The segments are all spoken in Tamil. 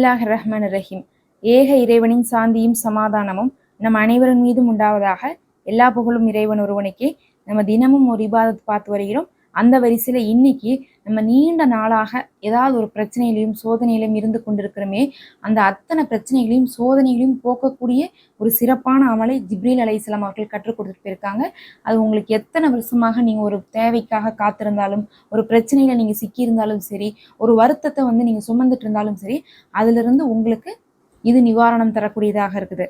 அல்லாஹ் ரஹ்மான் ரஹீம். ஏக இறைவனின் சாந்தியும் சமாதானமும் நம் அனைவரின் மீதும் உண்டாவதாக எல்லா புகழும் இறைவன் ஒருவனுக்கே. நம்ம தினமும் ஒரு இபாதத் பார்த்து வருகிறோம். அந்த வரிசையில இன்னைக்கு நம்ம நீண்ட நாளாக ஏதாவது ஒரு பிரச்சனையிலையும் சோதனையிலும் இருந்து கொண்டிருக்கிறோமே அந்த அத்தனை பிரச்சனைகளையும் சோதனைகளையும் போக்கக்கூடிய ஒரு சிறப்பான அமலை ஜிப்ரீல் அலைஹிஸ்ஸலாம் அவர்கள் கற்றுக் கொடுத்துட்டு போயிருக்காங்க. அது உங்களுக்கு எத்தனை வருஷமாக நீங்கள் ஒரு தேவைக்காக காத்திருந்தாலும் ஒரு பிரச்சனையில நீங்கள் சிக்கியிருந்தாலும் சரி ஒரு வருத்தத்தை வந்து நீங்கள் சுமந்துட்டு இருந்தாலும் சரி அதிலிருந்து உங்களுக்கு இது நிவாரணம் தரக்கூடியதாக இருக்குது.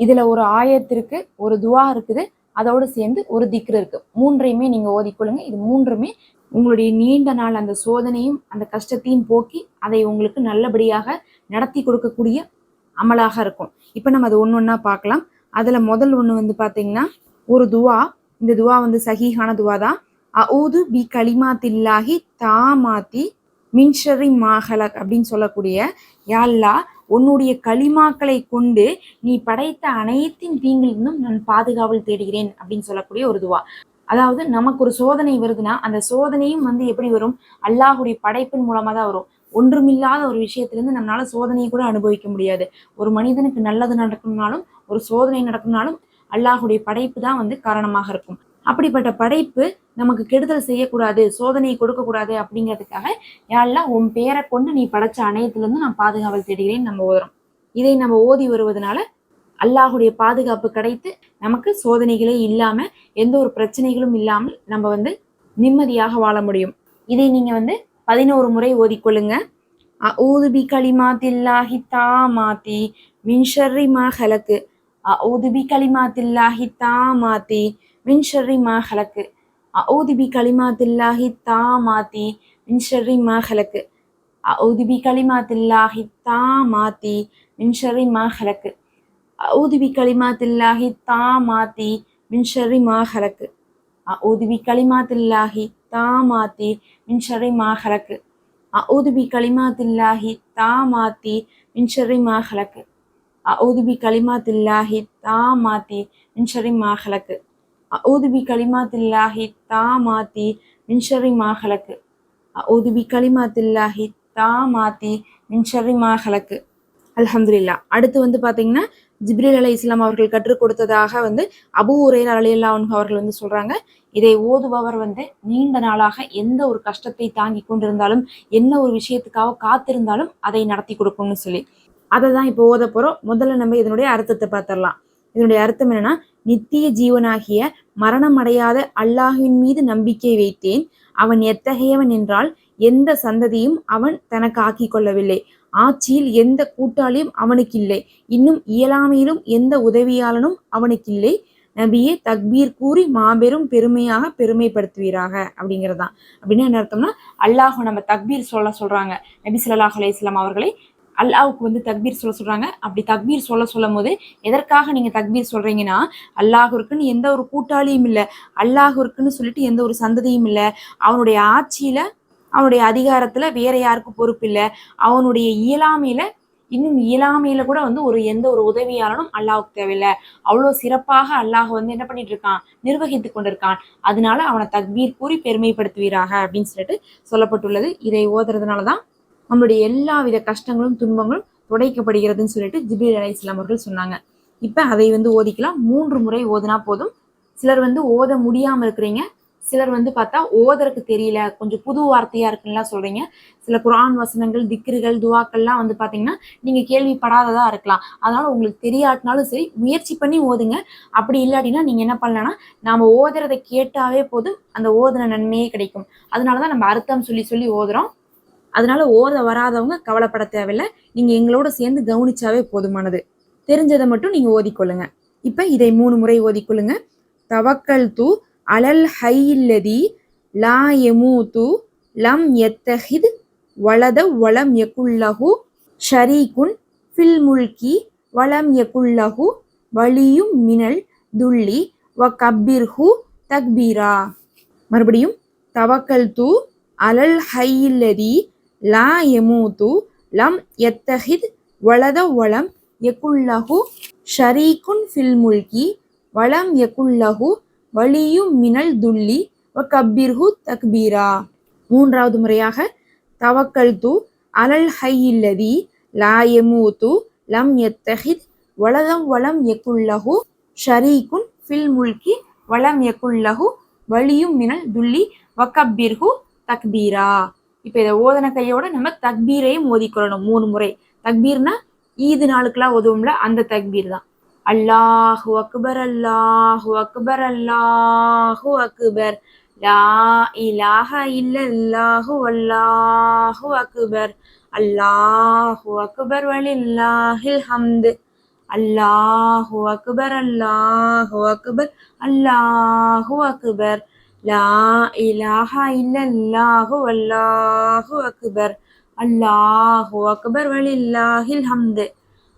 இதுல ஒரு ஆயத்திற்கு ஒரு துவா இருக்குது. அதோடு சேர்ந்து ஒரு திக்ரு இருக்கு. மூன்றையுமே நீங்க ஓதிக்கொள்ளுங்க இது மூன்றுமே உங்களுடைய நீண்ட நாள் அந்த சோதனையும் அந்த கஷ்டத்தையும் போக்கி அதை உங்களுக்கு நல்லபடியாக நடத்தி கொடுக்கக்கூடிய அமலாக இருக்கும். இப்போ நம்ம அது ஒன்று ஒன்றா பார்க்கலாம். அதில் முதல் ஒன்று வந்து பார்த்தீங்கன்னா ஒரு துவா. இந்த துவா வந்து சகிஹான துவா தான் அவுது பி கலிமாத்தில்லாஹி தாமாத்தி மின்ஷரி மாஹலக் அப்படின்னு சொல்லக்கூடிய யாழ்லா உன்னுடைய களிமாக்களை கொண்டு நீ படைத்த அனைத்தின் தீங்கிலிருந்தும் நான் பாதுகாவல் தேடுகிறேன் அப்படின்னு சொல்லக்கூடிய ஒரு துவா. அதாவது நமக்கு ஒரு சோதனை வருதுன்னா அந்த சோதனையும் வந்து எப்படி வரும்? அல்லாஹுடைய படைப்பின் மூலமாக தான் வரும். ஒன்றுமில்லாத ஒரு விஷயத்திலிருந்து நம்மளால சோதனையை கூட அனுபவிக்க முடியாது. ஒரு மனிதனுக்கு நல்லது நடக்கணும்னாலும் ஒரு சோதனை நடக்கணும்னாலும் அல்லாஹுடைய படைப்பு தான் வந்து காரணமாக இருக்கும். அப்படிப்பட்ட படைப்பு நமக்கு கெடுதல் செய்யக்கூடாது சோதனையை கொடுக்கக்கூடாது அப்படிங்கிறதுக்காக யாரெல்லாம் உன் பேரை கொண்டு நீ படைச்ச அணையத்திலிருந்து நான் பாதுகாவல் தேடுகிறேன் நம்ம ஓதுறோம். இதை நம்ம ஓதி வருவதனால அல்லாஹுடைய பாதுகாப்பு கிடைத்து நமக்கு சோதனைகளே இல்லாம எந்த ஒரு பிரச்சனைகளும் இல்லாமல் நம்ம வந்து நிம்மதியாக வாழ முடியும். இதை நீங்க வந்து பதினோரு முறை ஓதிக்கொள்ளுங்க. ஊதுபி பி கலிமாத்தில்லாஹி தாமாத்தி மின்ஷர்ரி மா ஹலக்கு. ஊதுபி களிமாத்தில்லாஹி தா தாமாத்தி மின் ஷர்ரி மா ஹலக்கு. அஊது பி கலிமாத்தில்லாஹி தாமாத்தி மின் ஷர்ரி மா ஹலக்கு. அஊது பி கலிமாத்தில்லாஹி தாமாத்தி மின் ஷர்ரி மா ஹலக்கு. அஊது பி கலிமாத்தில்லாஹி தாமாத்தி மின் ஷர்ரி மா ஹலக்கு. அஊது பி கலிமாத்தில்லாஹி தாமாத்தி மின் ஷர்ரி மா ஹலக்கு. அஊது பி கலிமாத்தில்லாஹி தாமாத்தி மின் ஷர்ரி மா ஹலக்கு. அஊது பி கலிமாத்தில்லாஹி தாமாத்தி மின் ஷர்ரி மா ஹலக்கு. ஊதுபி கலிமாத்தில்லாஹி தாமாத்தி மின்ஷரி ஷர்ரி மா ஹலக்கு அஊது பி கலிமாத்தில்லாஹி தாமாத்தி மின் ஷர்ரி மா அடுத்து வந்து பார்த்தீங்கன்னா ஜிப்ரில் அலை இஸ்லாம் அவர்கள் கற்றுக் கொடுத்ததாக வந்து அபு உரையர் அலையல்லா அவர்கள் வந்து சொல்றாங்க. இதை ஓதுபவர் வந்து நீண்ட நாளாக எந்த ஒரு கஷ்டத்தை தாங்கி கொண்டிருந்தாலும் என்ன ஒரு விஷயத்துக்காக காத்திருந்தாலும் அதை நடத்தி கொடுக்கும்னு சொல்லி. அதை தான் இப்போ ஓத போகிறோம் முதல்ல நம்ம இதனுடைய அர்த்தத்தை பார்த்துடலாம். இதனுடைய அர்த்தம் என்னன்னா நித்திய ஜீவனாகிய மரணம் அடையாத அல்லாஹுவின் மீது நம்பிக்கை வைத்தேன். அவன் எத்தகையவன் என்றால் எந்த சந்ததியும் அவன் தனக்கு ஆக்கிக் கொள்ளவில்லை. ஆட்சியில் எந்த கூட்டாளியும் அவனுக்கில்லை. இன்னும் இயலாமையிலும் எந்த உதவியாளனும் அவனுக்கில்லை. நபியே தக்பீர் கூறி மாபெரும் பெருமையாக பெருமைப்படுத்துவீராக அப்படிங்கிறதான். அப்படின்னு என்ன அர்த்தம்னா அல்லாஹ் நம்ம தக்பீர் சொல்ல சொல்றாங்க. நபி சொல்லாஹ் அலையம் அவர்களை அல்லாவுக்கு வந்து தக்பீர் சொல்ல சொல்றாங்க. அப்படி தக்பீர் சொல்ல சொல்லும் போது எதற்காக நீங்க தக்பீர் சொல்றீங்கன்னா அல்லாஹுக்குன்னு எந்த ஒரு கூட்டாளியும் இல்லை. அல்லாஹுக்குன்னு சொல்லிட்டு எந்த ஒரு சந்ததியும் இல்லை. அவனுடைய ஆட்சியில அவனுடைய அதிகாரத்துல வேற யாருக்கும் பொறுப்பு இல்லை. அவனுடைய இயலாமையில இன்னும் இயலாமையில கூட வந்து ஒரு எந்த ஒரு உதவியாளனும் அல்லாஹுக்கு தேவையில்லை. அவ்வளோ சிறப்பாக அல்லாஹ் வந்து என்ன பண்ணிட்டு இருக்கான்? நிர்வகித்து கொண்டிருக்கான். அதனால அவனை தக்பீர் கூறி பெருமைப்படுத்துவீராக அப்படின்னு சொல்லிட்டு சொல்லப்பட்டுள்ளது. இதை ஓதுறதுனால தான் நம்மளுடைய எல்லா வித கஷ்டங்களும் துன்பங்களும் துடைக்கப்படுகிறதுன்னு சொல்லிட்டு ஜிபிர் அலை இஸ்லாம் அவர்கள் சொன்னாங்க. இப்போ அதை வந்து ஓதிக்கலாம். மூன்று முறை ஓதுனா போதும். சிலர் வந்து ஓத முடியாமல் இருக்கிறீங்க. சிலர் வந்து பார்த்தா ஓதற்கு தெரியல. கொஞ்சம் புது வார்த்தையா இருக்குன்னா சொல்றீங்க. சில குரான் வசனங்கள் திக்ருகள் துவாக்கள்லாம் வந்து பார்த்தீங்கன்னா நீங்க கேள்விப்படாததா இருக்கலாம். அதனால உங்களுக்கு தெரியாட்டினாலும் சரி முயற்சி பண்ணி ஓதுங்க. அப்படி இல்லாட்டினா நீங்க என்ன பண்ணலன்னா நாம ஓதுறதை கேட்டாவே போதும். அந்த ஓதுன நன்மையே கிடைக்கும். அதனாலதான் நம்ம அர்த்தம் சொல்லி சொல்லி ஓதுறோம். அதனால ஓத வராதவங்க கவலைப்பட தேவையில்லை. நீங்க எங்களோட சேர்ந்து கவனிச்சாவே போதுமானது. தெரிஞ்சதை மட்டும் நீங்க ஓதிக்கொள்ளுங்க. இப்ப இதை மூணு முறை ஓதிக்கொள்ளுங்க. தவக்கல் தூ அலல் ஹையில்லதி லா தூ லம் எத்தஹித் வலத வளம் யகுல்லஹு ஷரீகுன் ஃபில் முல்கி வளம் யகுல்லஹு வலியும் மினல் துள்ளி வ கப்பிர்ஹு தக்பீரா. மறுபடியும் தவக்கல் தூ அலல் ஹையில்லதி லா எமூது லம் எத்தஹித் வலத வலம் யகுல்லஹு ஷரீகுன் ஃபில் முல்கி வலம் யகுல்லஹு வலியும் மினல் துல்லி வ கப்பிர்ஹு தக்பீரா. மூன்றாவது முறையாக தவக்கல் து அலல் ஹையில்லதி லா யமூத்து லம் எத்தஹித் வலதம் வலம் யக்குல்லஹு ஷரீகுன் ஃபில் முல்கி வலம் யக்குல்லஹு வலியும் மினல் துல்லி வக்கப்பிர்ஹு தக்பீரா. இப்போ இதை ஓதன கையோட நம்ம தக்பீரையும் ஓதிக்கொள்ளணும் மூணு முறை. தக்பீர்னா ஈது நாளுக்கெல்லாம் ஓதுவோம்ல அந்த தக்பீர் தான். அல்லாஹு அக்பர் அல்லாஹு அக்பர் அல்லாஹு அக்பர். லா இலாஹ இல்லல்லாஹு அல்லாஹு அக்பர். அல்லாஹு அக்பர் வலில்லாஹில் ஹம்து. அல்லாஹு அக்பர் அல்லாஹு அக்பர் அல்லாஹு அக்பர். லா இலாஹா இல்லல்லாஹு அல்லாஹு அக்பர். அல்லாஹு அக்பர் வலில்லாஹில் ஹம்து.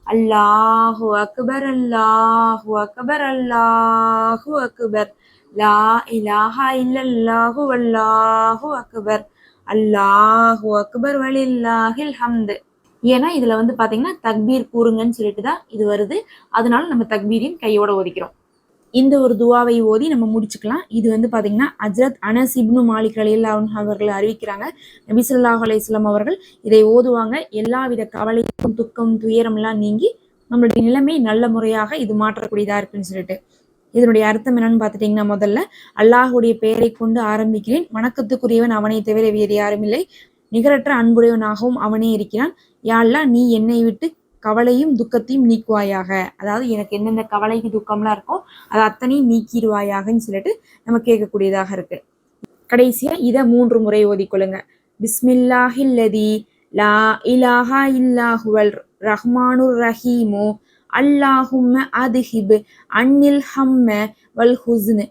அல்லாஹு அக்பர் அல்லாஹு அக்பர் அல்லாஹு அக்பர். லா இலாஹா இல்லல்லாஹு அல்லாஹு அக்பர். அல்லாஹு அக்பர் வலில்லாஹில் ஹம்து. ஏன்னா இதுல வந்து பாத்தீங்கன்னா தக்பீர் கூறுங்கன்னு சொல்லிட்டு தான் இது வருது. அதனால நம்ம தக்பீரின் கையோட ஒதுக்கிறோம். இந்த ஒரு துவாவை ஓதி நம்ம முடிச்சுக்கலாம். இது வந்து பாத்தீங்கன்னா அஜரத் அனஸ் இப்னு மாலிக் அலில்லா அவர்கள் அறிவிக்கிறாங்க. நபிசல்லாஹ் அலையம் அவர்கள் இதை ஓதுவாங்க. எல்லாவித கவலைக்கும் துக்கம் துயரம்லாம் நீங்கி நம்மளுடைய நிலைமை நல்ல முறையாக இது மாற்றக்கூடியதா இருக்குன்னு சொல்லிட்டு. இதனுடைய அர்த்தம் என்னன்னு பார்த்துட்டீங்கன்னா முதல்ல அல்லாஹுடைய பெயரை கொண்டு ஆரம்பிக்கிறேன். வணக்கத்துக்குரியவன் அவனை தவிர வேறு யாரும் இல்லை. நிகரற்ற அன்புடையவனாகவும் அவனே இருக்கிறான். யாழ்லா நீ என்னை விட்டு கவலையும் துக்கத்தையும் நீக்குவாயாக. அதாவது எனக்கு எந்தெந்த கவலைக்கு துக்கம்லாம் இருக்கோ அதை அத்தனையும் நீக்கிடுவாயாகன்னு சொல்லிட்டு நம்ம கேட்கக்கூடியதாக இருக்கு. கடைசியா இதை மூன்று முறை ஓதிக்கொள்ளுங்க. பிஸ்மில்லாஹில்லதி லா இலாஹா இல்லாஹுவல் ரஹ்மானுர் ரஹீமு. அல்லாஹும்ம அதுஹிப் அன்னில் ஹம்ம வல் ஹுஸ்னு.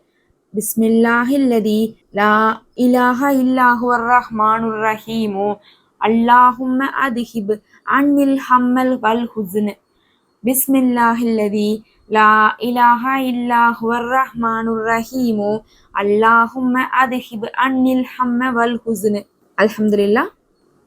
பிஸ்மில்லாஹில்லதி லா இலாஹா இல்லாஹுவர் ரஹ்மானுர் ரஹீமு. அல்லாஹும்ம அதுஹிப் அன்னில் ஹம்மல் வல் ஹுஸ்னு பிஸ்மில்லாஹில்லதி லா இலாஹ இல்லாஹுவர் ரஹ்மானுர் ரஹீமு அல்லாஹும்ம அதுஹிப் அன்னில் ஹம்ம வல் ஹுஸ்னு அல்ஹம்துலில்லா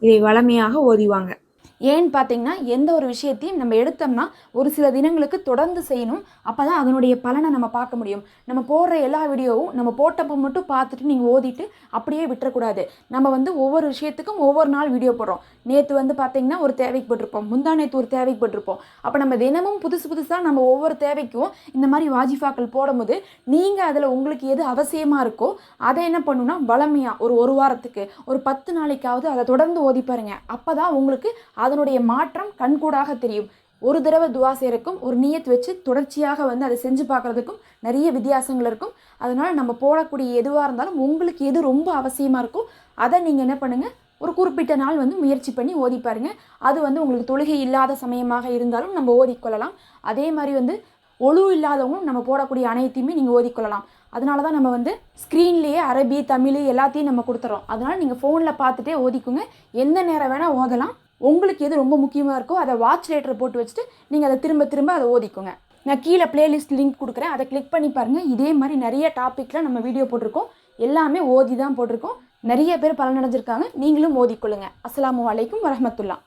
இதை வளமையாக ஓதிவாங்க ஏன்னு பார்த்தீங்கன்னா எந்த ஒரு விஷயத்தையும் நம்ம எடுத்தோம்னா ஒரு சில தினங்களுக்கு தொடர்ந்து செய்யணும். அப்போ தான் அதனுடைய பலனை நம்ம பார்க்க முடியும். நம்ம போடுற எல்லா வீடியோவும் நம்ம போட்டப்போ மட்டும் பார்த்துட்டு நீங்கள் ஓதிட்டு அப்படியே விட்டுறக்கூடாது. நம்ம வந்து ஒவ்வொரு விஷயத்துக்கும் ஒவ்வொரு நாள் வீடியோ போடுறோம். நேற்று வந்து பார்த்தீங்கன்னா ஒரு தேவைக்குப்பட்டிருப்போம் முந்தா நேற்று ஒரு தேவைக்கு போட்டிருப்போம். அப்போ நம்ம தினமும் புதுசு புதுசாக நம்ம ஒவ்வொரு தேவைக்கும் இந்த மாதிரி வாஜிஃபாக்கள் போடும்போது நீங்கள் அதில் உங்களுக்கு எது அவசியமாக இருக்கோ அதை என்ன பண்ணுன்னா வளமையாக ஒரு ஒரு வாரத்துக்கு ஒரு பத்து நாளைக்காவது அதை தொடர்ந்து ஓதி பாருங்கள் அப்போ தான் உங்களுக்கு அதனுடைய மாற்றம் கண்கூடாக தெரியும். ஒரு தடவை துவா செய்கிறக்கும் ஒரு நீயத்து வச்சு தொடர்ச்சியாக வந்து அதை செஞ்சு பார்க்குறதுக்கும் நிறைய வித்தியாசங்கள் இருக்கும். அதனால் நம்ம போடக்கூடிய எதுவாக இருந்தாலும் உங்களுக்கு எது ரொம்ப அவசியமாக இருக்கோ அதை நீங்கள் என்ன பண்ணுங்கள் ஒரு குறிப்பிட்ட நாள் வந்து முயற்சி பண்ணி ஓதி பாருங்கள் அது வந்து உங்களுக்கு தொழுகை இல்லாத சமயமாக இருந்தாலும் நம்ம ஓதிக்கொள்ளலாம் அதே மாதிரி வந்து ஒழு இல்லாதவங்களும் நம்ம போடக்கூடிய அனைத்தையுமே நீங்கள் ஓதிக்கொள்ளலாம் அதனால தான் நம்ம வந்து ஸ்க்ரீன்லேயே அரபி தமிழ் எல்லாத்தையும் நம்ம கொடுத்துறோம். அதனால் நீங்கள் ஃபோனில் பார்த்துட்டே ஓதிக்குங்க. எந்த நேரம் வேணால் ஓதலாம். உங்களுக்கு எது ரொம்ப முக்கியமாக இருக்கோ அதை வாட்ச் லேட்டர் போட்டு வச்சுட்டு நீங்கள் அதை திரும்ப திரும்ப அதை ஓதிக்கோங்க. நான் கீழே பிளேலிஸ்ட் லிங்க் கொடுக்குறேன். அதை கிளிக் பண்ணி பாருங்கள் இதே மாதிரி நிறைய டாப்பிக்கில் நம்ம வீடியோ போட்டிருக்கோம். எல்லாமே ஓதி தான் போட்டிருக்கோம். நிறைய பேர் பலனடைஞ்சிருக்காங்க. நீங்களும் ஓதிக்கொள்ளுங்க. அஸ்லாம் அலைக்கும் வரஹ்மத்துல்லாஹ்